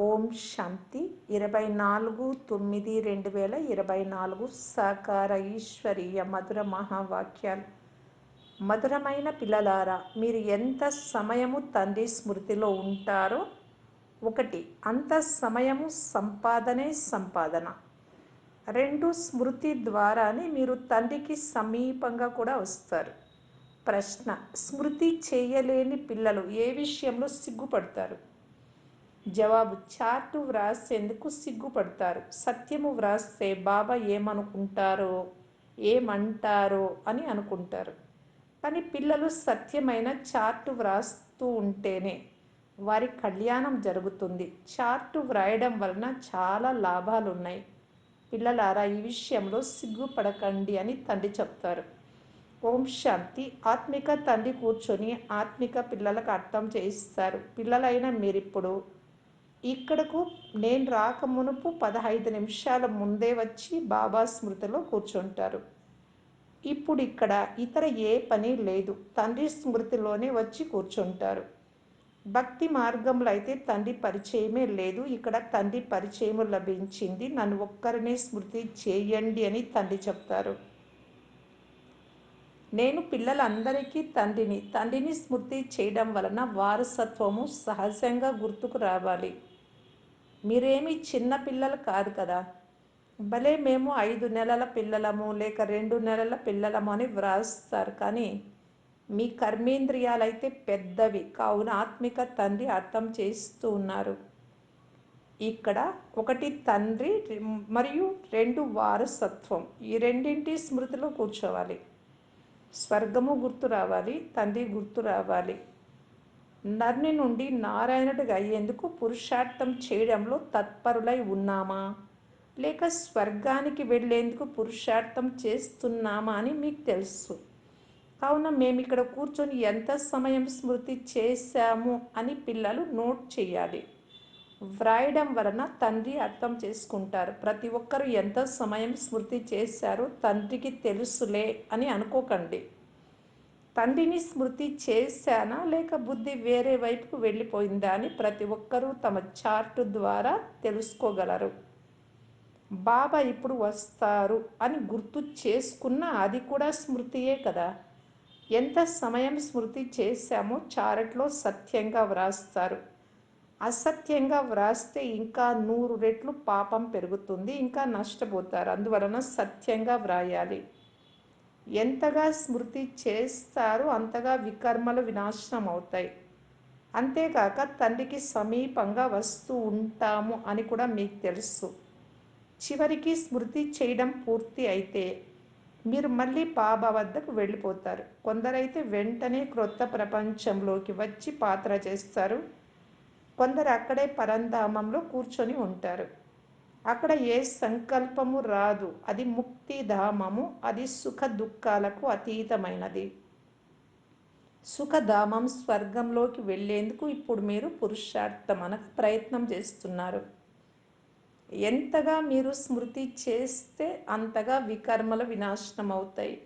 ఓం శాంతి. ఇరవై నాలుగు తొమ్మిది రెండు వేల ఇరవై నాలుగు సాకార ఈశ్వరీయ మధుర మహావాక్యాలు. మధురమైన పిల్లలారా మీరు ఎంత సమయము తండ్రి స్మృతిలో ఉంటారో? ఒకటి అంత సమయము సంపాదనే సంపాదన. రెండు స్మృతి ద్వారానే మీరు తండ్రికి సమీపంగా కూడా వస్తారు. ప్రశ్న స్మృతి చేయలేని పిల్లలు ఏ విషయంలో సిగ్గుపడతారు? జవాబు చార్టు వ్రాసేందుకు సిగ్గుపడతారు. సత్యము వ్రాస్తే బాబా ఏమనుకుంటారో ఏమంటారో అని అనుకుంటారు. కానీ పిల్లలు సత్యమైన చార్టు వ్రాస్తూ ఉంటేనే వారి కళ్యాణం జరుగుతుంది. చార్టు వ్రాయడం వలన చాలా లాభాలు ఉన్నాయి పిల్లలారా ఈ విషయంలో సిగ్గుపడకండి అని తండ్రి చెప్తారు. ఓం శాంతి. ఆత్మిక తండ్రి కూర్చొని ఆత్మిక పిల్లలకు అర్థం చేయిస్తారు. పిల్లలైన మీరిప్పుడు ఇక్కడకు నేను రాక మునుపు పదహైదు నిమిషాల ముందే వచ్చి బాబా స్మృతిలో కూర్చుంటారు. ఇప్పుడు ఇక్కడ ఇతర ఏ పని లేదు. తండ్రి స్మృతిలోనే వచ్చి కూర్చుంటారు. భక్తి మార్గంలో అయితే తండ్రి పరిచయమే లేదు. ఇక్కడ తండ్రి పరిచయం లభించింది. నన్ను ఒక్కరినే స్మృతి చేయండి అని తండ్రి చెప్తారు. నేను పిల్లలందరికీ తండ్రిని తండ్రిని స్మృతి చేయడం వలన వారసత్వము సహజంగా గుర్తుకు రావాలి. మీరేమి చిన్న పిల్లలు కాదు కదా. భలే మేము ఐదు నెలల పిల్లలము లేక రెండు నెలల పిల్లలము అని వ్రాస్తారు. కానీ మీ కర్మేంద్రియాలైతే పెద్దవి. కావున ఆత్మిక తండ్రి అర్థం చేస్తూ ఉన్నారు. ఇక్కడ ఒకటి తండ్రి మరియు రెండు వారసత్వం. ఈ రెండింటి స్మృతిలో కూర్చోవాలి. స్వర్గము గుర్తు రావాలి తండ్రి గుర్తు రావాలి. నర్ని నుండి నారాయణుడిగా అయ్యేందుకు పురుషార్థం చేయడంలో తత్పరులై ఉన్నామా? లేక స్వర్గానికి వెళ్ళేందుకు పురుషార్థం చేస్తున్నామా అని మీకు తెలుసు. కావున మేము ఇక్కడ కూర్చొని ఎంత సమయం స్మృతి చేశాము అని పిల్లలు నోట్ చేయాలి. వ్రాయడం వలన తండ్రి అర్థం చేసుకుంటారు. ప్రతి ఒక్కరు ఎంత సమయం స్మృతి చేశారో తండ్రికి తెలుసులే అని అనుకోకండి. తండ్రిని స్మృతి చేశానా? లేక బుద్ధి వేరే వైపుకు వెళ్ళిపోయిందా అని ప్రతి ఒక్కరూ తమ చార్టు ద్వారా తెలుసుకోగలరు. బాబా ఇప్పుడు వస్తారు అని గుర్తు చేసుకున్న అది కూడా స్మృతియే కదా. ఎంత సమయం స్మృతి చేశామో చారట్లో సత్యంగా వ్రాస్తారు. అసత్యంగా వ్రాస్తే ఇంకా నూరు రెట్లు పాపం పెరుగుతుంది ఇంకా నష్టపోతారు. అందువలన సత్యంగా వ్రాయాలి. ఎంతగా స్మృతి చేస్తారో అంతగా వికర్మలు వినాశనం అవుతాయి. అంతేకాక తండ్రికి సమీపంగా వస్తూ ఉంటాము అని కూడా మీకు తెలుసు. చివరికి స్మృతి చేయడం పూర్తి అయితే మీరు మళ్ళీ పాప వద్దకు వెళ్ళిపోతారు. కొందరైతే వెంటనే క్రొత్త ప్రపంచంలోకి వచ్చి పాత్ర చేస్తారు. కొందరు అక్కడే పరంధామంలో కూర్చొని ఉంటారు. అక్కడ ఏ సంకల్పము రాదు. అది ముక్తిధామము అది సుఖ దుఃఖాలకు అతీతమైనది. సుఖధామం స్వర్గంలోకి వెళ్ళేందుకు ఇప్పుడు మీరు పురుషార్థమనకు ప్రయత్నం చేస్తున్నారు. ఎంతగా మీరు స్మృతి చేస్తే అంతగా వికర్మల వినాశనం అవుతాయి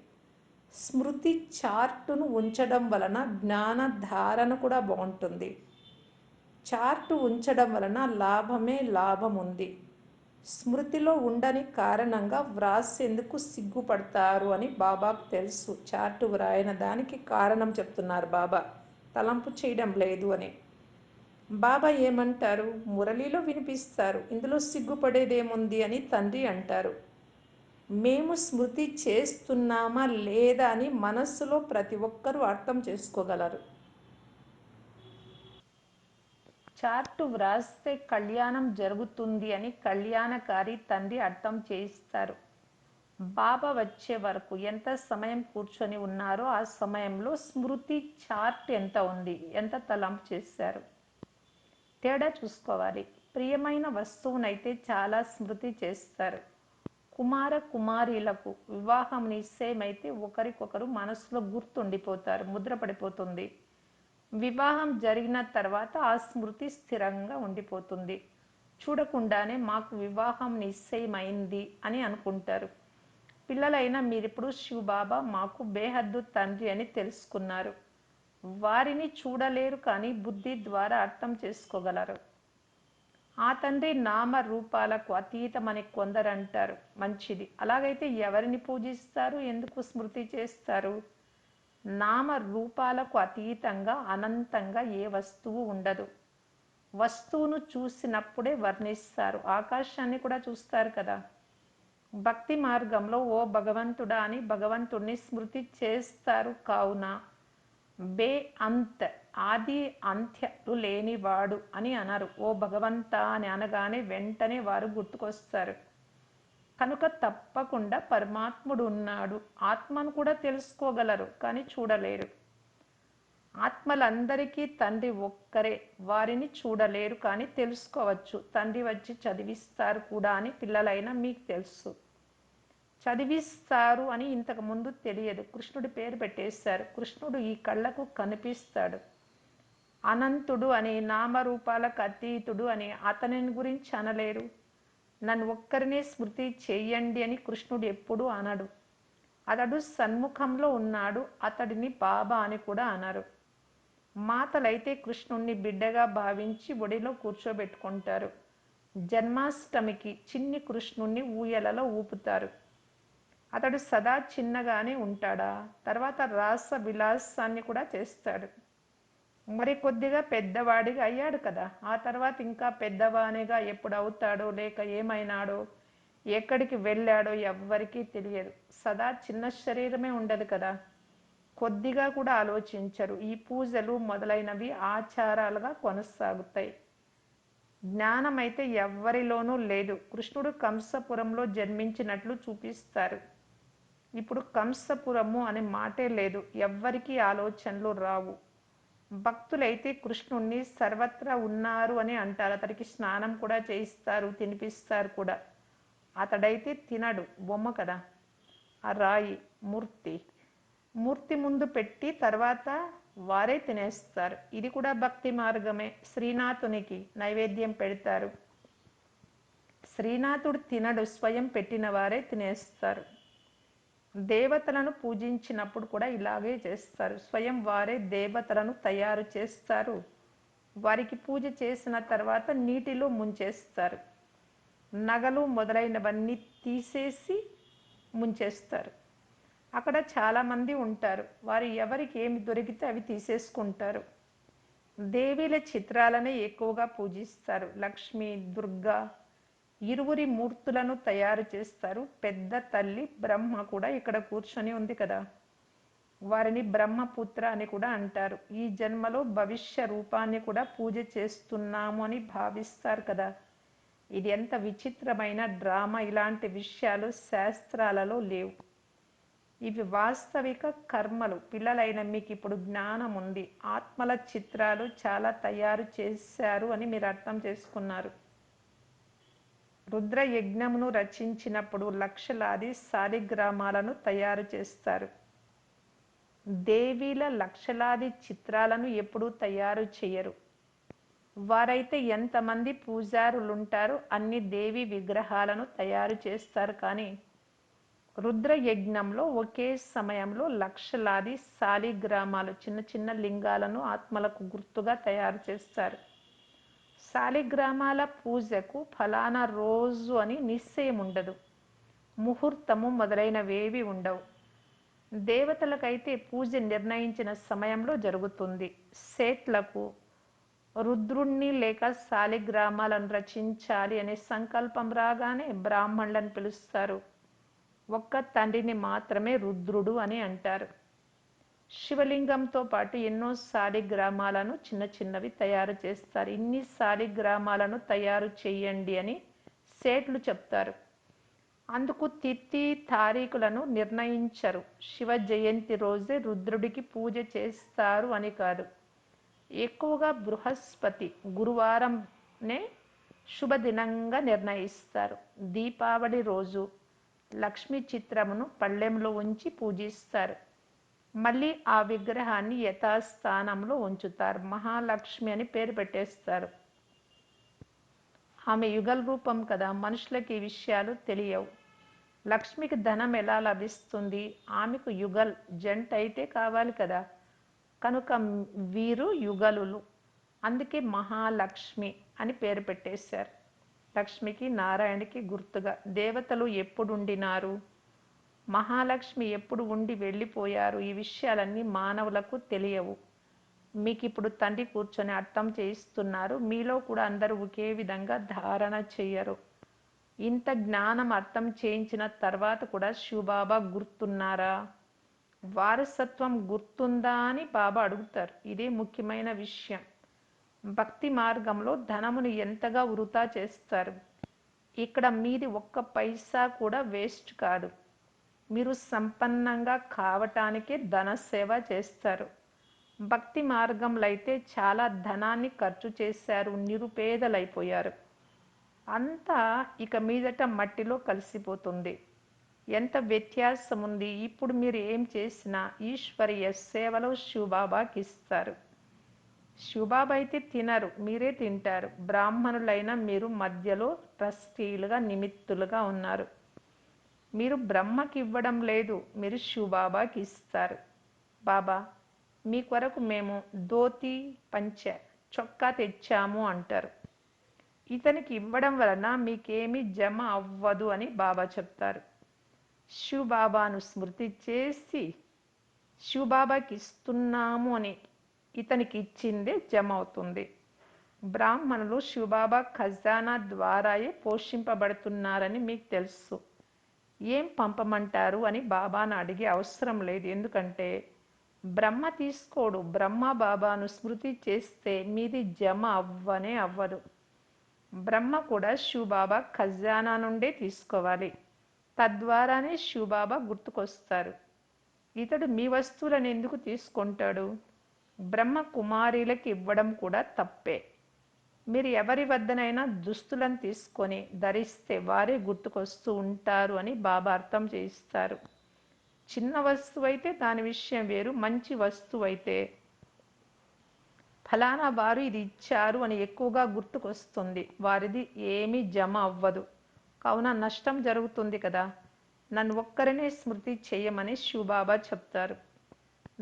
స్మృతి చార్టును ఉంచడం వలన జ్ఞాన ధారణ కూడా బాగుంటుంది. చార్టు ఉంచడం వలన లాభమే లాభం ఉంది స్మృతిలో ఉండని కారణంగా వ్రాసేందుకు సిగ్గుపడతారు అని బాబాకు తెలుసు. చార్టు వ్రాయన దానికి కారణం చెప్తున్నారు బాబా. తలంపు చేయడం లేదు అని. బాబా ఏమంటారు? మురళిలో వినిపిస్తారు. ఇందులో సిగ్గుపడేదేముంది అని తండ్రి అంటారు. మేము స్మృతి చేస్తున్నామా లేదా అని మనస్సులో ప్రతి ఒక్కరూ అర్థం చేసుకోగలరు. చార్టు వ్రాస్తే కళ్యాణం జరుగుతుంది అని కళ్యాణకారి తండ్రి అర్థం చేయిస్తారు బాబా వచ్చే వరకు ఎంత సమయం కూర్చొని ఉన్నారో ఆ సమయంలో స్మృతి చార్ట్ ఎంత ఉంది ఎంత తలంపు చేశారు. తేడా చూసుకోవాలి. ప్రియమైన వస్తువునైతే చాలా స్మృతి చేస్తారు. కుమార కుమారీలకు వివాహం నిశ్చయమైతే ఒకరికొకరు మనసులో గుర్తుండిపోతారు ముద్రపడిపోతుంది. వివాహం జరిగిన తర్వాత ఆ స్మృతి స్థిరంగా ఉండిపోతుంది. చూడకుండానే మాకు వివాహం నిశ్చయమైంది అని అనుకుంటారు. పిల్లలైనా మీరిప్పుడు శివబాబా మాకు బేహద్దు తండ్రి అని తెలుసుకున్నారు. వారిని చూడలేరు కానీ బుద్ధి ద్వారా అర్థం చేసుకోగలరు. ఆ తండ్రి నామ రూపాలకు అతీతమని కొందరు అంటారు మంచిది. అలాగైతే ఎవరిని పూజిస్తారు? ఎందుకు స్మృతి చేస్తారు? నామ రూపాలకు అతీతంగా అనంతంగా ఏ వస్తువు ఉండదు. వస్తువును చూసినప్పుడే వర్ణిస్తారు. ఆకాశాన్ని కూడా చూస్తారు కదా. భక్తి మార్గంలో ఓ భగవంతుడా అని భగవంతుడిని స్మృతి చేస్తారు. కావున బే అంత్ ఆది అంత్యలు లేనివాడు అని అనరు. ఓ భగవంత అని అనగానే వెంటనే వారు గుర్తుకొస్తారు. కనుక తప్పకుండా పరమాత్ముడు ఉన్నాడు ఆత్మను కూడా తెలుసుకోగలరు కానీ చూడలేరు. ఆత్మలందరికీ తండ్రి ఒక్కరే వారిని చూడలేరు కానీ తెలుసుకోవచ్చు. తండ్రి వచ్చి చదివిస్తారు కూడా అని పిల్లలైనా మీకు తెలుసు. చదివిస్తారు అని ఇంతకు ముందు తెలియదు. కృష్ణుడి పేరు పెట్టేశారు. కృష్ణుడు ఈ కళ్ళకు కనిపిస్తాడు. అనంతుడు అని నామరూపాలకు అతీతుడు అని అతనిని గురించి అనలేరు. నన్ను ఒక్కరినే స్మృతి చేయండి అని కృష్ణుడు ఎప్పుడూ అనడు. అతడు సన్ముఖంలో ఉన్నాడు అతడిని బాబా అని కూడా అనరు. మాతలైతే కృష్ణుణ్ణి బిడ్డగా భావించి ఒడిలో కూర్చోబెట్టుకుంటారు. జన్మాష్టమికి చిన్ని కృష్ణుణ్ణి ఊయలలో ఊపుతారు. అతడు సదా చిన్నగానే ఉంటాడా? తర్వాత రాస విలాసాన్ని కూడా చేస్తాడు. మరి కొద్దిగా పెద్దవాడిగా అయ్యాడు కదా. ఆ తర్వాత ఇంకా పెద్దవానిగా ఎప్పుడు అవుతాడో లేక ఏమైనాడో ఎక్కడికి వెళ్ళాడో ఎవ్వరికీ తెలియదు. సదా చిన్న శరీరమే ఉండదు కదా. కొద్దిగా కూడా ఆలోచించరు. ఈ పూజలు మొదలైనవి ఆచారాలుగా కొనసాగుతాయి. జ్ఞానం అయితే ఎవ్వరిలోనూ లేదు. కృష్ణుడు కంసపురంలో జన్మించినట్లు చూపిస్తారు. ఇప్పుడు కంసపురము అనే మాటే లేదు. ఎవ్వరికీ ఆలోచనలు రావు. భక్తులైతే కృష్ణుణ్ణి సర్వత్రా ఉన్నారు అని అంటారు. అతడికి స్నానం కూడా చేయిస్తారు తినిపిస్తారు కూడా. అతడైతే తినడు బొమ్మ కదా. ఆ రాయి మూర్తి. మూర్తి ముందు పెట్టి తర్వాత వారే తినేస్తారు. ఇది కూడా భక్తి మార్గమే. శ్రీనాథునికి నైవేద్యం పెడతారు. శ్రీనాథుడు తినడు స్వయం పెట్టిన వారే తినేస్తారు. దేవతలను పూజించినప్పుడు కూడా ఇలాగే చేస్తారు. స్వయం వారే దేవతలను తయారు చేస్తారు. వారికి పూజ చేసిన తర్వాత నీటిలో ముంచేస్తారు. నగలు మొదలైనవన్నీ తీసేసి ముంచేస్తారు. అక్కడ చాలామంది ఉంటారు. వారు ఎవరికి ఏమి దొరికితే అవి తీసేసుకుంటారు. దేవీల చిత్రాలనే ఎక్కువగా పూజిస్తారు. లక్ష్మి దుర్గా ఇరువురి మూర్తులను తయారు చేస్తారు. పెద్ద తల్లి బ్రహ్మ కూడా ఇక్కడ కూర్చొని ఉంది కదా. వారిని బ్రహ్మపుత్ర అని కూడా అంటారు. ఈ జన్మలో భవిష్య రూపాన్ని కూడా పూజ చేస్తున్నాము అని భావిస్తారు కదా. ఇది ఎంత విచిత్రమైన డ్రామా. ఇలాంటి విషయాలు శాస్త్రాలలో లేవు. ఇవి వాస్తవిక కర్మలు. పిల్లలైన మీకు ఇప్పుడు జ్ఞానం ఉంది. ఆత్మల చిత్రాలు చాలా తయారు చేశారు అని మీరు అర్థం చేసుకున్నారు. రుద్ర యజ్ఞమును రచించినప్పుడు లక్షలాది సాలిగ్రామాలను తయారు చేస్తారు. దేవీల లక్షలాది చిత్రాలను ఎప్పుడూ తయారు చేయరు. వారైతే ఎంతమంది పూజారులుంటారో అన్ని దేవి విగ్రహాలను తయారు చేస్తారు కానీ రుద్ర యజ్ఞంలో ఒకే సమయంలో లక్షలాది సాలిగ్రామాలు చిన్న చిన్న లింగాలను ఆత్మలకు గుర్తుగా తయారు చేస్తారు. శాలిగ్రామాల పూజకు ఫలానా రోజు అని నిశ్చయం ఉండదు ముహూర్తము మొదలైనవేవి ఉండవు. దేవతలకైతే పూజ నిర్ణయించిన సమయంలో జరుగుతుంది. సేట్లకు రుద్రుణ్ణి లేక శాలిగ్రామాలను రచించాలి అనే సంకల్పం రాగానే బ్రాహ్మణులను పిలుస్తారు. ఒక్క తండ్రిని మాత్రమే రుద్రుడు అని అంటారు. శివలింగంతో పాటు ఎన్నో శాలిగ్రామాలను చిన్న చిన్నవి తయారు చేస్తారు. ఇన్ని శాలిగ్రామాలను తయారు చేయండి అని సేట్లు చెప్తారు. అందుకు తిథి తారీఖులను నిర్ణయించరు. శివ జయంతి రోజే రుద్రుడికి పూజ చేస్తారు అని కాదు. ఎక్కువగా బృహస్పతి గురువారంనే శుభదినంగా నిర్ణయిస్తారు. దీపావళి రోజు లక్ష్మీ చిత్రమును పళ్ళెంలో ఉంచి పూజిస్తారు. మళ్ళీ ఆ విగ్రహాన్ని యథాస్థానంలో ఉంచుతారు. మహాలక్ష్మి అని పేరు పెట్టేస్తారు. ఆమె యుగల్ రూపం కదా మనుషులకి ఈ విషయాలు తెలియవు. లక్ష్మికి ధనం ఎలా లభిస్తుంది? ఆమెకు యుగల్ జంట అయితే కావాలి కదా. కనుక వీరు యుగలులు. అందుకే మహాలక్ష్మి అని పేరు పెట్టేశారు. లక్ష్మికి నారాయణకి గుర్తుగా దేవతలు ఎప్పుడుండినారు మహాలక్ష్మి ఎప్పుడు ఉండి వెళ్ళిపోయారు? ఈ విషయాలన్నీ మానవులకు తెలియవు. మీకు ఇప్పుడు తండ్రి కూర్చొని అర్థం చేయిస్తున్నారు. మీలో కూడా అందరూ ఒకే విధంగా ధారణ చెయ్యరు. ఇంత జ్ఞానం అర్థం చేయించిన తర్వాత కూడా శివబాబా గుర్తున్నారా? వారసత్వం గుర్తుందా అని బాబా అడుగుతారు. ఇదే ముఖ్యమైన విషయం. భక్తి మార్గంలో ధనమును ఎంతగా వృధా చేస్తారు? ఇక్కడ మీది ఒక్క పైసా కూడా వేస్ట్ కాదు. మీరు సంపన్నంగా కావటానికి ధన సేవ చేస్తారు. భక్తి మార్గంలో అయితే చాలా ధనాన్ని ఖర్చు చేశారు నిరుపేదలైపోయారు. అంతా ఇక మీదట మట్టిలో కలిసిపోతుంది. ఎంత వ్యత్యాసం ఉంది ఇప్పుడు మీరు ఏం చేసినా ఈశ్వరీయ సేవలో శివబాబాకి ఇస్తారు శివబాబా అయితే తినరు మీరే తింటారు. బ్రాహ్మణులైన మీరు మధ్యలో ట్రస్టీలుగా నిమిత్తులుగా ఉన్నారు. మీరు బ్రహ్మకి ఇవ్వడం లేదు మీరు శివబాబాకి ఇస్తారు. బాబా మీ కొరకు మేము ధోతి పంచ చొక్కా తెచ్చాము అంటారు. ఇతనికి ఇవ్వడం వలన మీకేమీ జమ అవ్వదు అని బాబా చెప్తారు. శివబాబాను స్మృతి చేసి శివబాబాకి ఇస్తున్నాము అని ఇతనికి ఇచ్చిందే జమ అవుతుంది. బ్రాహ్మణులు శివబాబా ఖజానా ద్వారాయే పోషింపబడుతున్నారని మీకు తెలుసు. ఏం పంపమంటారు అని బాబాను అడిగే అవసరం లేదు. ఎందుకంటే బ్రహ్మ తీసుకోడు. బ్రహ్మ బాబాను స్మృతి చేస్తే మీది జమ అవ్వనే అవ్వదు. బ్రహ్మ కూడా శివబాబా ఖజానా నుండే తీసుకోవాలి. తద్వారానే శివబాబా గుర్తుకొస్తారు. ఇతడు మీ వస్తువులను ఎందుకు తీసుకుంటాడు? బ్రహ్మ కుమారీలకు ఇవ్వడం కూడా తప్పే. మీరు ఎవరి వద్దనైనా దుస్తులను తీసుకొని ధరిస్తే వారే గుర్తుకొస్తూ ఉంటారు అని బాబా అర్థం చేయిస్తారు. చిన్న వస్తువు అయితే దాని విషయం వేరు మంచి వస్తువు అయితే ఫలానా వారు ఇది ఇచ్చారు అని ఎక్కువగా గుర్తుకొస్తుంది. వారిది ఏమీ జమ అవ్వదు. కావున నష్టం జరుగుతుంది కదా. నన్ను ఒక్కరినే స్మృతి చేయమని శివబాబా చెప్తారు.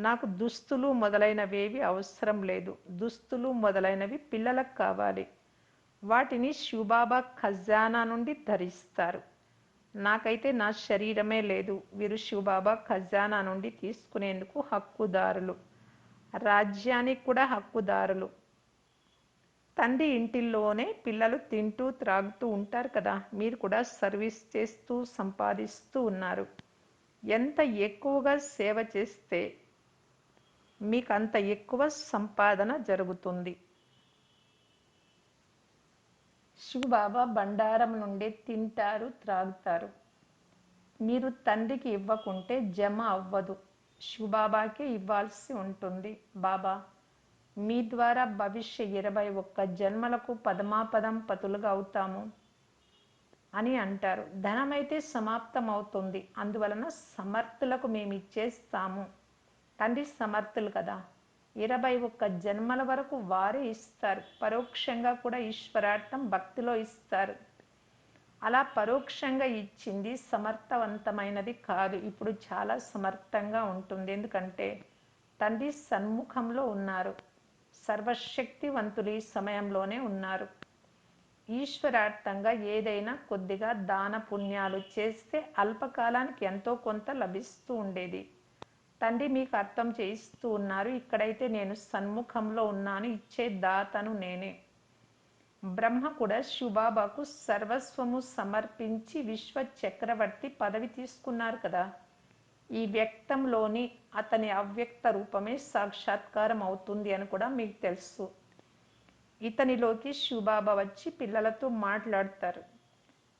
నాకు దుస్తులు మొదలైనవేవి అవసరం లేదు. దుస్తులు మొదలైనవి పిల్లలకు కావాలి. వాటిని శివబాబా ఖజానా నుండి ధరిస్తారు. నాకైతే నా శరీరమే లేదు. వీరు శివబాబా ఖజానా నుండి తీసుకునేందుకు హక్కుదారులు. రాజ్యానికి కూడా హక్కుదారులు. తండ్రి ఇంటిల్లోనే పిల్లలు తింటూ త్రాగుతూ ఉంటారు కదా. మీరు కూడా సర్వీస్ చేస్తూ సంపాదిస్తూ ఉన్నారు. ఎంత ఎక్కువగా సేవ చేస్తే మీకు అంత ఎక్కువ సంపాదన జరుగుతుంది. శివబాబా బండారం నుండి తింటారు త్రాగుతారు. మీరు తండ్రికి ఇవ్వకుంటే జమ అవ్వదు. శివబాబాకే ఇవ్వాల్సి ఉంటుంది. బాబా మీ ద్వారా భవిష్య ఇరవై ఒక్క జన్మలకు పదమాపదం పతులుగా అవుతాము అని అంటారు. ధనమైతే సమాప్తం అవుతుంది అందువలన సమర్థులకు మేము ఇచ్చేస్తాము తండ్రి సమర్థులు కదా. ఇరవై ఒక్క జన్మల వరకు వారే ఇస్తారు. పరోక్షంగా కూడా ఈశ్వరార్థం భక్తిలో ఇస్తారు. అలా పరోక్షంగా ఇచ్చింది సమర్థవంతమైనది కాదు. ఇప్పుడు చాలా సమర్థంగా ఉంటుంది. ఎందుకంటే తండ్రి సన్ముఖంలో ఉన్నారు. సర్వశక్తివంతులు ఈ సమయంలోనే ఉన్నారు. ఈశ్వరార్థంగా ఏదైనా కొద్దిగా దాన పుణ్యాలు చేస్తే అల్పకాలానికి ఎంతో కొంత లభిస్తూ ఉండేది. తండ్రి మీకు అర్థం చేయిస్తూ ఉన్నారు. ఇక్కడైతే నేను సన్ముఖంలో ఉన్నాను. ఇచ్చే దాతను నేనే. బ్రహ్మ కూడా శివబాబాకు సర్వస్వము సమర్పించి విశ్వ చక్రవర్తి పదవి తీసుకున్నారు కదా. ఈ వ్యక్తంలోని అతని అవ్యక్త రూపమే సాక్షాత్కారం అవుతుంది అని కూడా మీకు తెలుసు. ఇతనిలోకి శివబాబా వచ్చి పిల్లలతో మాట్లాడతారు.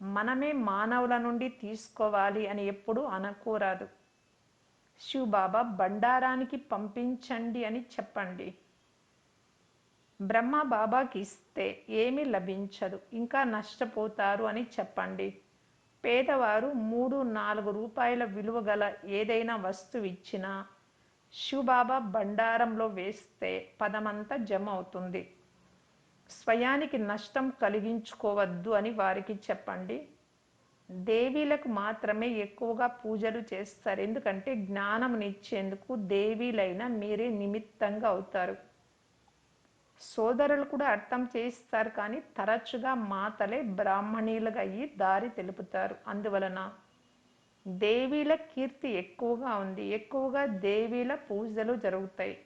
మనమే మానవుల నుండి తీసుకోవాలి అని ఎప్పుడూ అనుకోరాదు. శివబాబా బండారానికి పంపించండి అని చెప్పండి. బ్రహ్మ బాబాకి ఇస్తే ఏమీ లభించదు ఇంకా నష్టపోతారు అని చెప్పండి. పేదవారు మూడు నాలుగు రూపాయల విలువ గల ఏదైనా వస్తువు ఇచ్చినా శివబాబా బండారంలో వేస్తే పదమంతా జమ అవుతుంది. స్వయానికి నష్టం కలిగించుకోవద్దు అని వారికి చెప్పండి. దేవీలకు మాత్రమే ఎక్కువగా పూజలు చేస్తారు. ఎందుకంటే జ్ఞానంనిచ్చేందుకు దేవీలైన మీరే నిమిత్తంగా అవుతారు. సోదరులు కూడా అర్థం చేయిస్తారు కానీ తరచుగా మాతలే బ్రాహ్మణీలుగా అయ్యి దారి తెలుపుతారు. అందువలన దేవీల కీర్తి ఎక్కువగా ఉంది. ఎక్కువగా దేవీల పూజలు జరుగుతాయి.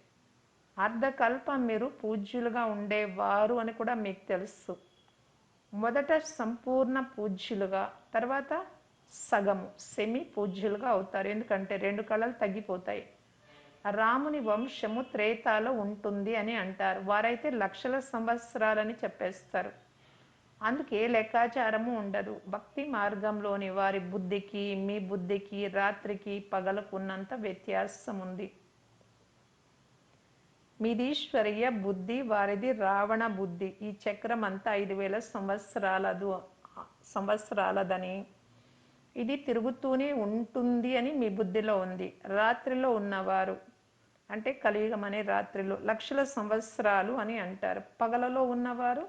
అర్ధకల్పం మీరు పూజ్యులుగా ఉండేవారు అని కూడా మీకు తెలుసు. మొదట సంపూర్ణ పూజ్యులుగా తర్వాత సగము సెమి పూజ్యులుగా అవుతారు. ఎందుకంటే రెండు కళలు తగ్గిపోతాయి. రాముని వంశము త్రేతాలో ఉంటుంది అని అంటారు. వారైతే లక్షల సంవత్సరాలని చెప్పేస్తారు. అందుకే లెక్కాచారము ఉండదు. భక్తి మార్గంలోని వారి బుద్ధికి మీ బుద్ధికి రాత్రికి పగలకున్నంత వ్యత్యాసం ఉంది మీదీశ్వరీయ బుద్ధి వారిది రావణ బుద్ధి. ఈ చక్రం అంతా ఐదు వేల సంవత్సరాలదు సంవత్సరాలదని. ఇది తిరుగుతూనే ఉంటుంది అని మీ బుద్ధిలో ఉంది. రాత్రిలో ఉన్నవారు అంటే కలియుగం అనే రాత్రిలో లక్షల సంవత్సరాలు అని అంటారు. పగలలో ఉన్నవారు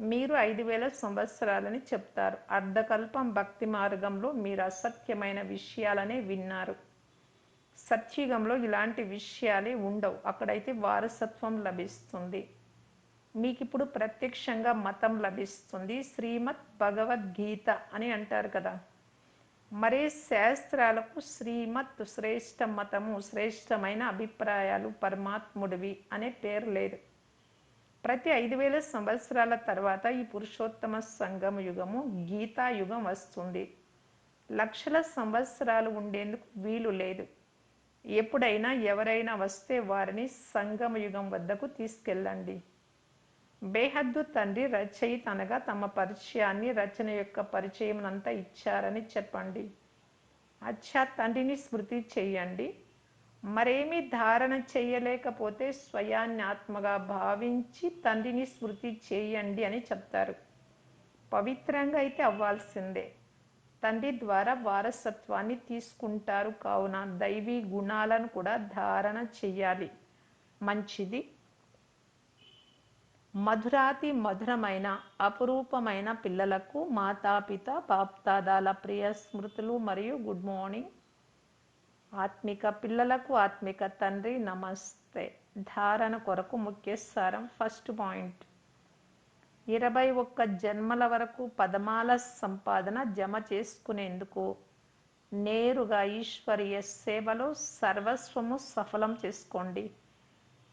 మీరు ఐదు వేల సంవత్సరాలని చెప్తారు. అర్ధకల్పం భక్తి మార్గంలో మీరు అసత్యమైన విషయాలనే విన్నారు. సత్యుగంలో ఇలాంటి విషయాలే ఉండవు. అక్కడైతే వారసత్వం లభిస్తుంది. మీకు ఇప్పుడు ప్రత్యక్షంగా మతం లభిస్తుంది. శ్రీమద్ భగవద్గీత అని అంటారు కదా. మరే శాస్త్రాలకు శ్రీమత్ శ్రేష్ఠ మతము శ్రేష్టమైన అభిప్రాయాలు పరమాత్ముడివి అనే పేరు లేదు. ప్రతి ఐదు వేల సంవత్సరాల తర్వాత ఈ పురుషోత్తమ సంగమ యుగము గీతాయుగం వస్తుంది. లక్షల సంవత్సరాలు ఉండేందుకు వీలు లేదు. ఎప్పుడైనా ఎవరైనా వస్తే వారిని సంగమ యుగం వద్దకు తీసుకెళ్ళండి. బేహద్దు తండ్రి రచయిత అనగా తమ పరిచయాన్ని రచన యొక్క పరిచయమునంతా ఇచ్చారని చెప్పండి. అచ్చా తండ్రిని స్మృతి చెయ్యండి మరేమీ ధారణ చేయలేకపోతే స్వయాన్ని ఆత్మగా భావించి తండ్రిని స్మృతి చేయండి అని చెప్తారు. పవిత్రంగా అయితే అవ్వాల్సిందే. తండ్రి ద్వారా వారసత్వాన్ని తీసుకుంటారు కావున దైవీ గుణాలను కూడా ధారణ చెయ్యాలి. మంచిది. మధురాతి మధురమైన అపురూపమైన పిల్లలకు మాతాపిత బాప్తాదాల ప్రియ స్మృతులు మరియు గుడ్ మార్నింగ్. ఆత్మిక పిల్లలకు ఆత్మిక తండ్రి నమస్తే. ధారణ కొరకు ముఖ్య సారం ఫస్ట్ పాయింట్. ఇరవై ఒక్క జన్మల వరకు పదమాల సంపాదన జమ చేసుకునేందుకు నేరుగా ఈశ్వరీయ సేవలో సర్వస్వము సఫలం చేసుకోండి.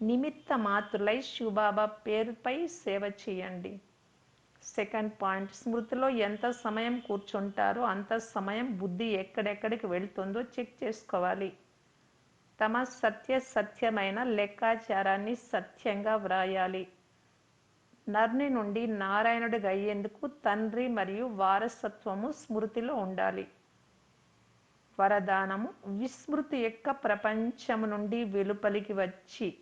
నిమిత్త మాతృలై శివబాబా పేరుపై సేవ చేయండి. సెకండ్ పాయింట్ స్మృతిలో ఎంత సమయం కూర్చుంటారో అంత సమయం బుద్ధి ఎక్కడెక్కడికి వెళ్తుందో చెక్ చేసుకోవాలి. తమ సత్య సత్యమైన లెక్కాచారాన్ని సత్యంగా వ్రాయాలి. నర్ని నుండి నారాయణుడిగా అయ్యేందుకు తండ్రి మరియు వారసత్వము స్మృతిలో ఉండాలి. వరదానము విస్మృతి యొక్క ప్రపంచము నుండి వెలుపలికి వచ్చి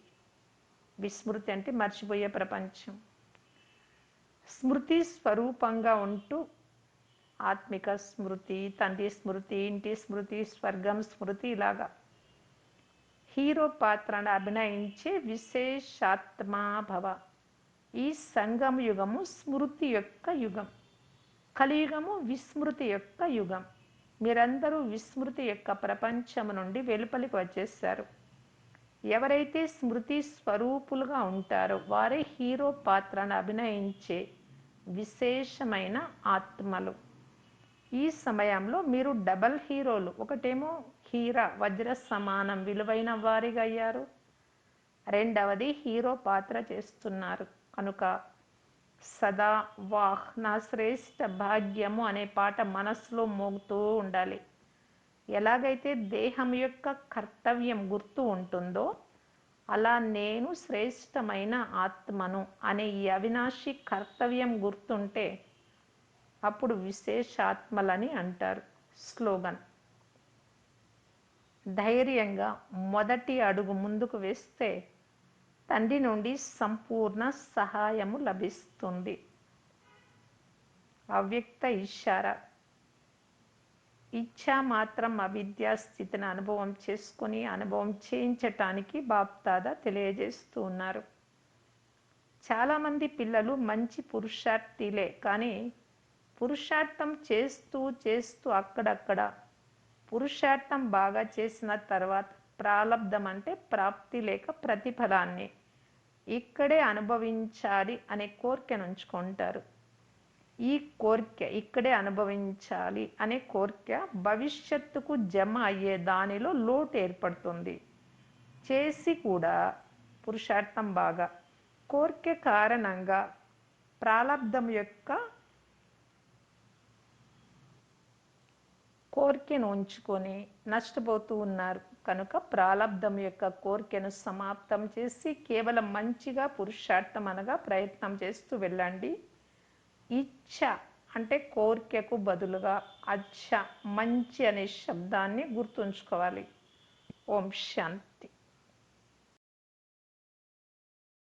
విస్మృతి అంటే మర్చిపోయే ప్రపంచం. స్మృతి స్వరూపంగా ఉంటూ ఆత్మిక స్మృతి తండ్రి స్మృతి ఇంటి స్మృతి స్వర్గం స్మృతి ఇలాగా. హీరో పాత్రను అభినయించే విశేషాత్మాభవ ఈ సంగమ యుగము స్మృతి యొక్క యుగం. కలియుగము విస్మృతి యొక్క యుగం. మీరందరూ విస్మృతి యొక్క ప్రపంచం నుండి వెలుపలికి వచ్చేసారు ఎవరైతే స్మృతి స్వరూపులుగా ఉంటారో వారే హీరో పాత్రను అభినయించే విశేషమైన ఆత్మలు. ఈ సమయంలో మీరు డబల్ హీరోలు. ఒకటేమో హీరా వజ్ర సమానం విలువైన వారిగా అయ్యారు. రెండవది హీరో పాత్ర చేస్తున్నారు. కనుక సదా వాహ్ నా శ్రేష్ఠ భాగ్యము అనే పాట మనసులో మోగుతూ ఉండాలి. ఎలాగైతే దేహం యొక్క కర్తవ్యం గుర్తు ఉంటుందో అలా నేను శ్రేష్టమైన ఆత్మను అనే ఈ అవినాశి కర్తవ్యం గుర్తుంటే అప్పుడు విశేషాత్మలని అంటారు స్లోగన్. ధైర్యంగా మొదటి అడుగు ముందుకు వేస్తే తండ్రి నుండి సంపూర్ణ సహాయము లభిస్తుంది. అవ్యక్త ఇషార ఇచ్చా మాత్రం అవిద్యా స్థితిని అనుభవం చేసుకుని అనుభవం చేయించటానికి బాప్తాద తెలియజేస్తూ ఉన్నారు. చాలామంది పిల్లలు మంచి పురుషార్థిలే కానీ పురుషార్థం చేస్తూ చేస్తూ అక్కడక్కడ పురుషార్థం బాగా చేసిన తర్వాత ప్రాలబ్ధం అంటే ప్రాప్తి లేక ప్రతిఫలాన్ని. ఇక్కడే అనుభవించాలి అనే కోరికను ఉంచుకుంటారు ఈ కోరిక ఇక్కడే అనుభవించాలి అనే కోరిక భవిష్యత్తుకు జమ అయ్యే దానిలో లోటు ఏర్పడుతుంది. చేసి కూడా పురుషార్థం బాగా. కోరిక కారణంగా ప్రారంధం యొక్క కోరికను ఉంచుకొని నష్టపోతూ ఉన్నారు. కనుక ప్రారంధం యొక్క కోరికను సమాప్తం చేసి కేవలం మంచిగా పురుషార్థం అనగా ప్రయత్నం చేస్తూ వెళ్ళండి. ఇచ్ఛ అంటే కోరికకు బదులుగా అచ్చ మంచి అనే శబ్దాన్ని గుర్తుంచుకోవాలి. ఓం శాంతి.